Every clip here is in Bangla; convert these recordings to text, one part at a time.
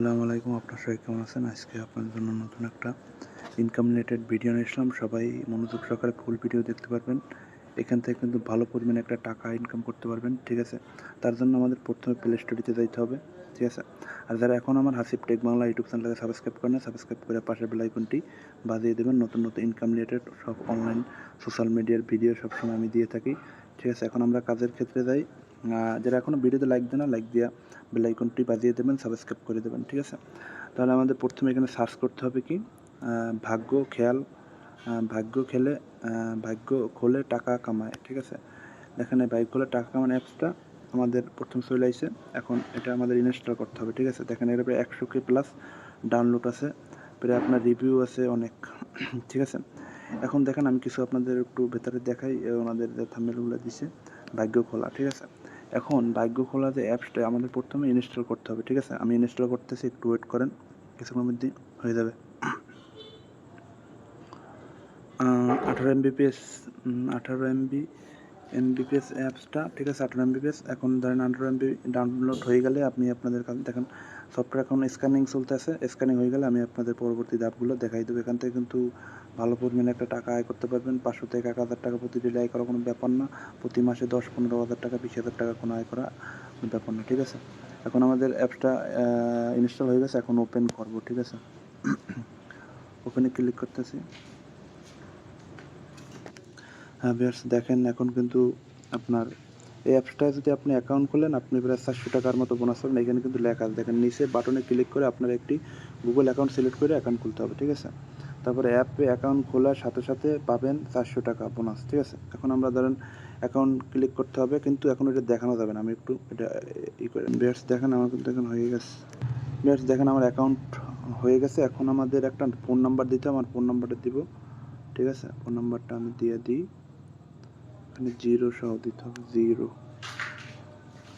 আসসালামু আলাইকুম, আপনার সবাই কেমন আছেন? আজকে আপনার জন্য নতুন একটা ইনকাম রিলেটেড ভিডিও নিয়ে আসলাম। সবাই মনোযোগ সহকারে ফুল ভিডিও দেখতে পারবেন। এখান থেকে কিন্তু ভালো পরিমাণে একটা টাকা ইনকাম করতে পারবেন, ঠিক আছে? তার জন্য আমাদের প্রথমে প্লে স্টোরিতে যাইতে হবে, ঠিক আছে? আর যারা এখন আমার হাসিব টেক বাংলা ইউটিউব চ্যানেলকে সাবস্ক্রাইব করেন সাবস্ক্রাইব করে পাশের বেল আইকনটি বাজিয়ে দেবেন। নতুন নতুন ইনকাম রিলেটেড সব অনলাইন সোশ্যাল মিডিয়ার ভিডিও সবসময় আমি দিয়ে থাকি, ঠিক আছে? এখন আমরা কাজের ক্ষেত্রে যাই। যারা এখনও ভিডিওতে লাইক দেন না লাইক দিয়া বেল আইকনটি বাজিয়ে দেবেন সাবস্ক্রাইব করে দেবেন, ঠিক আছে? তাহলে আমাদের প্রথমে এখানে সার্চ করতে হবে কি? ভাগ্য, খেয়াল ভাগ্য খেলে ভাগ্য খোলে টাকা কামায়, ঠিক আছে? এখানে ভাগ্য খোলে টাকা কামানো অ্যাপসটা আমাদের প্রথম চলে আসে। এখন এটা আমাদের ইনস্টল করতে হবে, ঠিক আছে? দেখেন এর প্রায় একশো কে প্লাস ডাউনলোড আছে, প্রায় আপনার রিভিউ আছে অনেক, ঠিক আছে? এখন দেখেন আমি কিছু আপনাদের একটু ভেতরে দেখাই ওনাদের যে থাম্বনেলগুলো দিছে, ভাগ্য খোলা, ঠিক আছে? এখন ভাগ্য খোলা যে অ্যাপসটা আমাদের প্রথমে ইনস্টল করতে হবে, ঠিক আছে? আমি ইনস্টল করতেছি, একটু ওয়েট করেন, কিছুক্ষণের মধ্যে হয়ে যাবে। আঠারো এমবিপিএস আঠারো এমবি এমবিপিএস অ্যাপসটা ঠিক আছে? আঠারো এমবিপিএস এখন ধরেন আঠারো এমবি ডাউনলোড হয়ে গেলে আপনি আপনাদের কাছে দেখেন সফটওয়্যার এখন স্ক্যানিং চলতেছে স্ক্যানিং হয়ে গেলে আমি আপনাদের পরবর্তী ধাপগুলো দেখাই দেবো। এখান থেকে কিন্তু ভালো পরিমাণে একটা টাকা আয় করতে পারবেন। পাঁচশো থেকে এক হাজার টাকা প্রতি ডেলি আয় করা কোনো ব্যাপার না। প্রতি মাসে দশ, পনেরো হাজার টাকা, বিশ হাজার টাকা কোনো আয় করা ব্যাপার না, ঠিক আছে? এখন আমাদের অ্যাপসটা ইনস্টল হয়ে গেছে, এখন ওপেন করব, ঠিক আছে? ওপেনে ক্লিক করতেছি। হ্যাঁ বিয়ার্স দেখেন, এখন কিন্তু আপনার এই অ্যাপসটায় যদি আপনি অ্যাকাউন্ট খোলেন, আপনি প্রায় চারশো টাকার মতো বোনাস পাবেন। এখানে কিন্তু লেখা আছে। দেখেন, নিচে বাটনে ক্লিক করে আপনার একটি গুগল অ্যাকাউন্ট সিলেক্ট করে অ্যাকাউন্ট খুলতে হবে, ঠিক আছে? তারপরে অ্যাপে অ্যাকাউন্ট খোলার সাথে সাথে পাবেন চারশো টাকা বোনাস ঠিক আছে? এখন আমরা ধরেন অ্যাকাউন্ট ক্লিক করতে হবে, কিন্তু এখন এটা দেখানো যাবে না। আমি একটু এটা ই করে বিয়ার্স দেখেন আমার কিন্তু এখন হয়ে গেছে। বিয়ার্স দেখেন আমার অ্যাকাউন্ট হয়ে গেছে। এখন আমাদের একটা ফোন নাম্বার দিতে আমার ফোন নাম্বারটা দিব, ঠিক আছে? ফোন নাম্বারটা আমি দিয়ে দিই। এখানে জিরো সহ দিতে হবে জিরো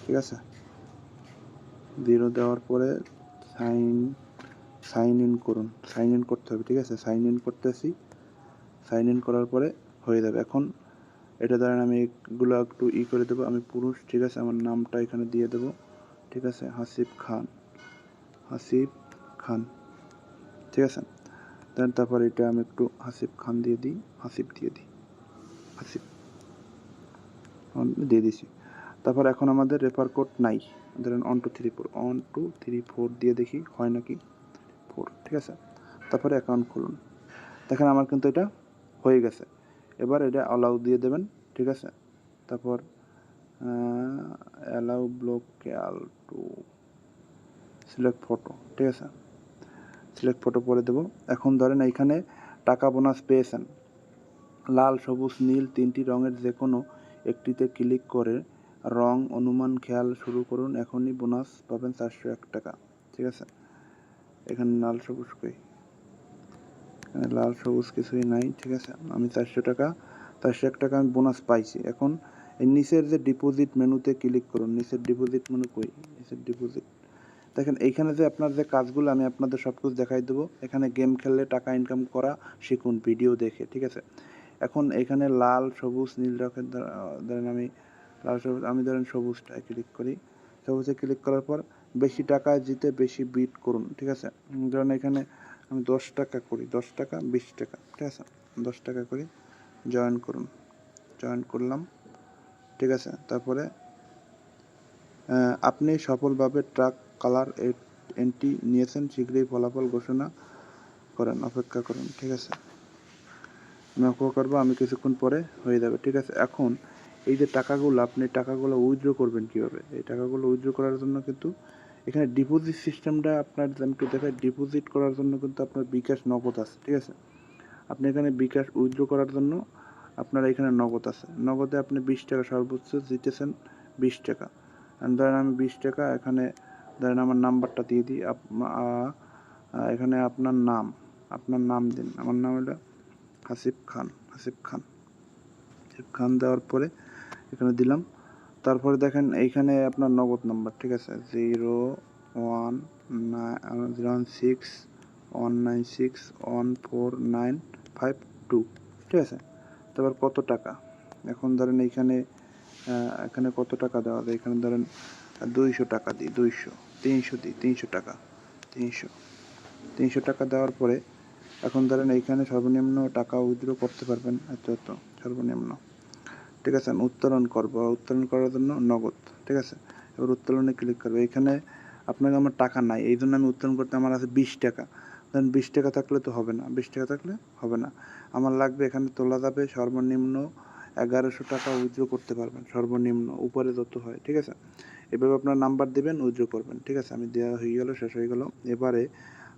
ঠিক আছে? জিরো দেওয়ার পরে সাইন সাইন ইন করুন। সাইন ইন করতে হবে, ঠিক আছে? সাইন ইন করতেছি। সাইন ইন করার পরে হয়ে যাবে। এখন এটা ধরেন আমি এগুলো একটু ই করে দেবো। আমি পুরুষ, ঠিক আছে? আমার নামটা এখানে দিয়ে দেবো। ঠিক আছে? হাসিব খান। হাসিব খান। ঠিক আছে? দেন তারপর এটা আমি একটু হাসিব খান দিয়ে দিই, হাসিব দিয়ে দিই। হাসিব দিয়ে দিছি। তারপর এখন আমাদের রেফার কোড নাই। ধরেন one two three four one two three four দিয়ে দেখি, হয় নাকি? ফোর ঠিক আছে? তারপরে অ্যাকাউন্ট খুলুন। দেখেন আমার কিন্তু এটা হয়ে গেছে। এবার এটা অ্যালাউ দিয়ে দেবেন, ঠিক আছে? তারপর allow block call to select photo ঠিক আছে? সিলেক্ট ফটো পরে দেবো। এখন ধরেন এইখানে টাকা বোনাস পেয়েছেন। লাল, সবুজ, নীল, তিনটি রঙের যে কোনো একটিতে ক্লিক করে রং অনুমান, খেয়াল শুরু করুন। এখনই বোনাস পাবেন চারশো এক টাকা, ঠিক আছে? এখানে লাল সবুজ কই? এখানে লাল সবুজ কিছুই নাই, ঠিক আছে? আমি চারশো টাকা, চারশো এক টাকা আমি বোনাস পাইছি। এখন এই নিচের যে ডিপোজিট মেনুতে ক্লিক করুন, নিচের ডিপোজিট মেনু কই? নিচের ডিপোজিট দেখেন, এইখানে যে আপনার যে কাজগুলো, আমি আপনাদের সব কিছু দেখাই দেবো। এখানে গেম খেললে টাকা ইনকাম করা শিখুন ভিডিও দেখে, ঠিক আছে? এখন এখানে লাল, সবুজ, নীল রঙের ধরেন আমি, লাল, সবুজ, আমি ধরেন সবুজটায় ক্লিক করি। সবুজে ক্লিক করার পর বেশি টাকা জিতে বেশি বিট করুন, ঠিক আছে? ধরেন এখানে আমি দশ টাকা করি, দশ টাকা, বিশ টাকা, ঠিক আছে? দশ টাকা করি জয়েন করুন জয়েন করলাম, ঠিক আছে? তারপরে আপনি সফলভাবে ট্রাক কালার এন্ট্রি নিয়েছেন, শীঘ্রই ফলাফল ঘোষণা করেন, অপেক্ষা করুন, ঠিক আছে? আমি অপেক্ষা করব, আমি কিছুক্ষণ পরে হয়ে যাবে, ঠিক আছে? এখন এই যে টাকাগুলো, আপনি টাকাগুলো উইথড্র করবেন কীভাবে? এই টাকাগুলো উইথড্র করার জন্য কিন্তু এখানে ডিপোজিট সিস্টেমটা আপনার আমি একটু দেখাই ডিপোজিট করার জন্য কিন্তু আপনার বিকাশ নগদ আছে, ঠিক আছে? আপনি এখানে বিকাশ উইথড্র করার জন্য আপনার এখানে নগদ আছে। নগদে আপনি বিশ টাকা সর্বোচ্চ জিতেছেন বিশ টাকা। ধরেন আমি বিশ টাকা, এখানে ধরেন আমার নাম্বারটা দিয়ে দিই এখানে আপনার নাম আপনার নাম দিন। আমার নাম হলো হাসিব খান হাসিব খান। হাসিব খান দেওয়ার পরে এখানে দিলাম। তারপরে দেখেন এইখানে আপনার নগদ নাম্বার, ঠিক আছে? Zero one nine zero one six one nine six one four nine five two, ঠিক আছে? তারপর কত টাকা? এখন ধরেন এইখানে এখানে কত টাকা দেওয়া যায়? এখানে ধরেন দুইশো টাকা দিই, দুইশো, তিনশো দিই, তিনশো টাকা, তিনশো তিনশো টাকা দেওয়ার পরে এখন ধরেন এইখানে সর্বনিম্ন টাকা উইথড্র করতে পারবেন, এত এত সর্বনিম্ন। ঠিক আছে, আমি উত্তোলন করব। উত্তোলন করার জন্য নগদ, ঠিক আছে? এবার উত্তোলনে ক্লিক করব। এখানে আপনাকে আমার টাকা নাই, এই জন্য আমি উত্তোলন করতে, আমার আছে বিশ টাকা। ধরেন বিশ টাকা থাকলে তো হবে না, বিশ টাকা থাকলে হবে না। আমার লাগবে এখানে তোলা যাবে সর্বনিম্ন এগারোশো টাকা উইথড্র করতে পারবেন, সর্বনিম্ন, উপরে যত হয়, ঠিক আছে? এভাবে আপনার নাম্বার দেবেন, উইথড্র করবেন, ঠিক আছে? আমি দেওয়া হয়ে গেল, শেষ হয়ে গেল। এবারে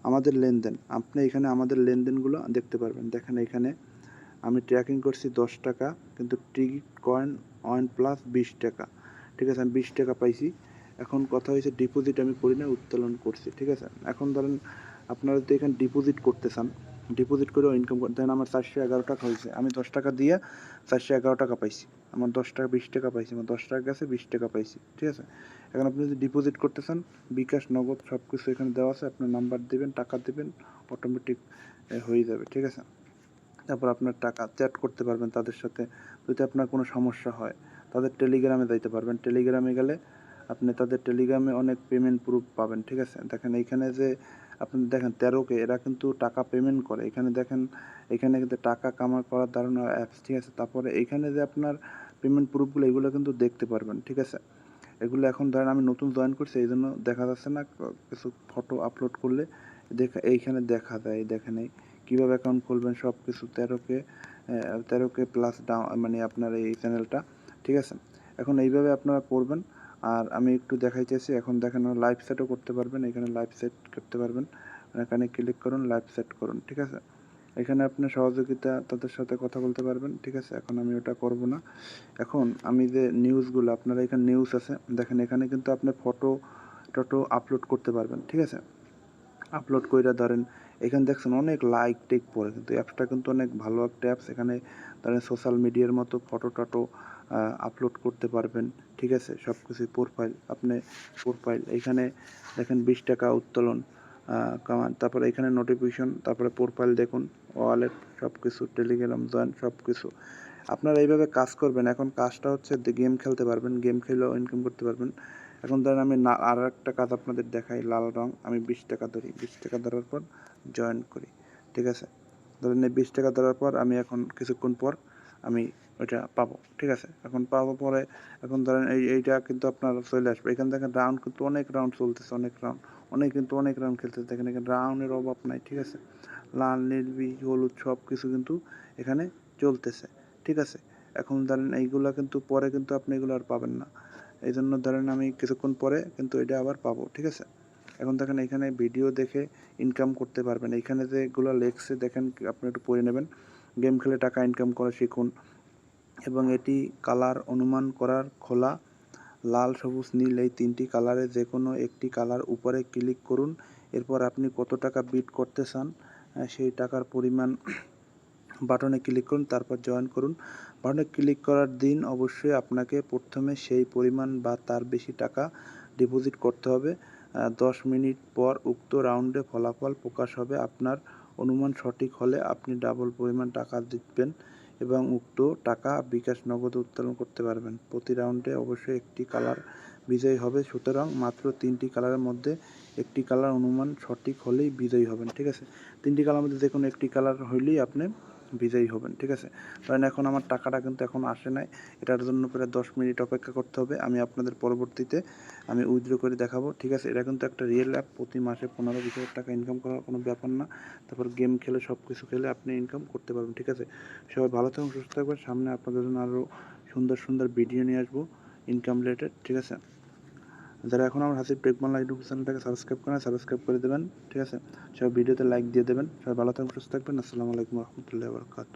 আমাদের লেনদেন, আপনি এখানে আমাদের লেনদেনগুলো দেখতে পারবেন। দেখেন এখানে আমি ট্র্যাকিং করছি দশ টাকা, কিন্তু টিকিট কয়েন ওয়ান প্লাস বিশ টাকা। ঠিক আছে, আমি বিশ টাকা পাইছি। এখন কথা হয়েছে ডিপোজিট আমি করি না, উত্তোলন করছি। ঠিক আছে, এখন ধরেন আপনারা যদি এখানে ডিপোজিট করতে চান ডিপোজিট করেও ইনকাম দেন আমার চারশো এগারো টাকা হয়েছে, আমি দশ টাকা দিয়ে চারশো এগারো টাকা পাইছি। আমার দশ টাকা, বিশ টাকা পাইছি, আমার দশ টাকা গেছে, বিশ টাকা পাইছি। ঠিক আছে, এখন আপনি যদি ডিপোজিট করতে চান, বিকাশ, নগদ সব কিছু এখানে দেওয়া আছে, আপনার নাম্বার দেবেন, টাকা দেবেন অটোমেটিক হয়ে যাবে। ঠিক আছে তারপর আপনার টাকা চ্যাট করতে পারবেন তাদের সাথে। যদি আপনার কোনো সমস্যা হয়, তাদের টেলিগ্রামে যাইতে পারবেন। টেলিগ্রামে গেলে আপনি তাদের টেলিগ্রামে অনেক পেমেন্ট প্রুফ পাবেন, ঠিক আছে? দেখেন এইখানে যে আপনি দেখেন তেরোকে, এরা কিন্তু টাকা পেমেন্ট করে। এখানে দেখেন, এখানে কিন্তু টাকা কামার করার ধারণা অ্যাপস ঠিক আছে? তারপরে এখানে যে আপনার পেমেন্ট প্রুফগুলো এগুলো কিন্তু দেখতে পারবেন, ঠিক আছে? এগুলো এখন ধরেন আমি নতুন জয়েন করছি, এই জন্য দেখা যাচ্ছে না কিছু ফটো আপলোড করলে দেখা, এইখানে দেখা যায় দেখেন এই কীভাবে অ্যাকাউন্ট খুলবেন সব কিছু তেরোকে তেরোকে প্লাস ডাউন মানে আপনার এই চ্যানেলটা ঠিক আছে? এখন এইভাবে আপনারা করবেন, আর আমি একটু দেখাই চাইছি এখন দেখেন লাইভ সেটও করতে পারবেন, এখানে লাইভ সেট করতে পারবেন এখানে ক্লিক করুন লাইভ সেট করুন, ঠিক আছে? এখানে আপনি সহযোগিতা তাদের সাথে কথা বলতে পারবেন, ঠিক আছে? এখন আমি ওটা করব না। এখন আমি যে নিউজগুলো আপনারা এখানে নিউজ আছে, দেখেন এখানে কিন্তু আপনি ফটো টটো আপলোড করতে পারবেন, ঠিক আছে? আপলোড কইরা ধরেন, এখানে দেখছেন অনেক লাইক টেক পড়ে, কিন্তু অ্যাপসটা কিন্তু অনেক ভালো একটা অ্যাপস এখানে ধরেন সোশ্যাল মিডিয়ার মতো ফটো টটো আপলোড করতে পারবেন, ঠিক আছে? সব কিছুই প্রোফাইল আপনি প্রোফাইল এখানে দেখেন বিশ টাকা উত্তোলন কামান তারপরে এখানে নোটিফিকেশন তারপরে প্রোফাইল দেখুন ওয়ালেট সব কিছু টেলিগ্রাম জয়েন সব কিছু আপনারা এইভাবে কাজ করবেন, এখন কাজটা হচ্ছে গেম খেলতে পারবেন গেম খেলেও ইনকাম করতে পারবেন। এখন ধরেন আমি না আর একটা কাজ আপনাদের দেখাই, লাল রং। আমি বিশ টাকা ধরি, বিশ টাকা ধরার পর জয়েন করি, ঠিক আছে? ধরেন এই বিশ টাকা ধরার পর আমি এখন কিছুক্ষণ পর আমি ওইটা পাবো, ঠিক আছে? এখন পাবো পরে, এখন ধরেন এই, এইটা কিন্তু আপনার চলে আসবে। এখানে দেখেন রাউন্ড কিন্তু অনেক রাউন্ড চলতেছে, অনেক রাউন্ড অনেক কিন্তু অনেক রাউন্ড খেলতেছে। দেখেন এখানে রাউন্ডের অভাব নাই, ঠিক আছে? লাল, নীল বীজ হলুদ সব কিছু কিন্তু এখানে চলতেছে, ঠিক আছে? এখন ধরেন এইগুলা কিন্তু পরে কিন্তু আপনি এগুলো আর পাবেন না। এই জন্য ধরেন আমি কিছুক্ষণ পরে কিন্তু এটা আবার পাবো, ঠিক আছে? এখন দেখেন এখানে ভিডিও দেখে ইনকাম করতে পারবেন। এখানে যে এগুলো লেখছে দেখেন আপনি একটু পড়ে নেবেন। গেম খেলে টাকা ইনকাম করা শিখুন। এবং এটি কালার অনুমান করার খোলা, লাল, সবুজ, নীল এই তিনটি কালারে যে কোনো একটি কালার উপরে ক্লিক করুন। এরপর আপনি কত টাকা বিট করতে চান সেই টাকার পরিমাণ বাটনে ক্লিক করুন, তারপর জয়েন করুন। বাটনে ক্লিক করার দিন অবশ্যই আপনাকে প্রথমে সেই পরিমাণ বা তার বেশি টাকা ডিপোজিট করতে হবে। দশ মিনিট পর উক্ত রাউন্ডে ফলাফল প্রকাশ হবে। আপনার অনুমান সঠিক হলে আপনি ডাবল পরিমাণ টাকা জিতবেন এবং উক্ত টাকা বিকাশ নগদ উত্তোলন করতে পারবেন। প্রতি রাউন্ডে অবশ্যই একটি কালার বিজয়ী হবে। সুতরাং মাত্র তিনটি কালারের মধ্যে একটি কালার অনুমান সঠিক হলেই বিজয়ী হবেন। ঠিক আছে? তিনটি কালার মধ্যে যে কোনো একটি কালার হইলেই আপনি বিজয়ী হবেন, ঠিক আছে? কারণ এখন আমার টাকাটা কিন্তু এখন আসে নাই। এটার জন্য প্রায় দশ মিনিট অপেক্ষা করতে হবে। আমি আপনাদের পরবর্তীতে আমি উইথড্র করে দেখাবো, ঠিক আছে? এটা কিন্তু একটা রিয়েল অ্যাপ প্রতি মাসে পনেরো বিশ হাজার টাকা ইনকাম করার কোনো ব্যাপার না। তারপর গেম খেলে সব কিছু খেলে আপনি ইনকাম করতে পারবেন, ঠিক আছে? সবাই ভালো থাকুন, সুস্থ থাকবেন। সামনে আপনাদের জন্য আরও সুন্দর সুন্দর ভিডিও নিয়ে আসব ইনকাম রিলেটেড ঠিক আছে? যারা এখন আমার হাসির টেকবাংলা ইউটিউব চ্যানেলটাকে সাবস্ক্রাইব করেন সাবস্ক্রাইব করে দেবেন, ঠিক আছে? সব ভিডিওতে লাইক দিয়ে দেবেন। সবাই ভালো থাকবেন, সুস্থ থাকবেন। আসসালামু আলাইকুম রহমতুল্লাহ বরকাত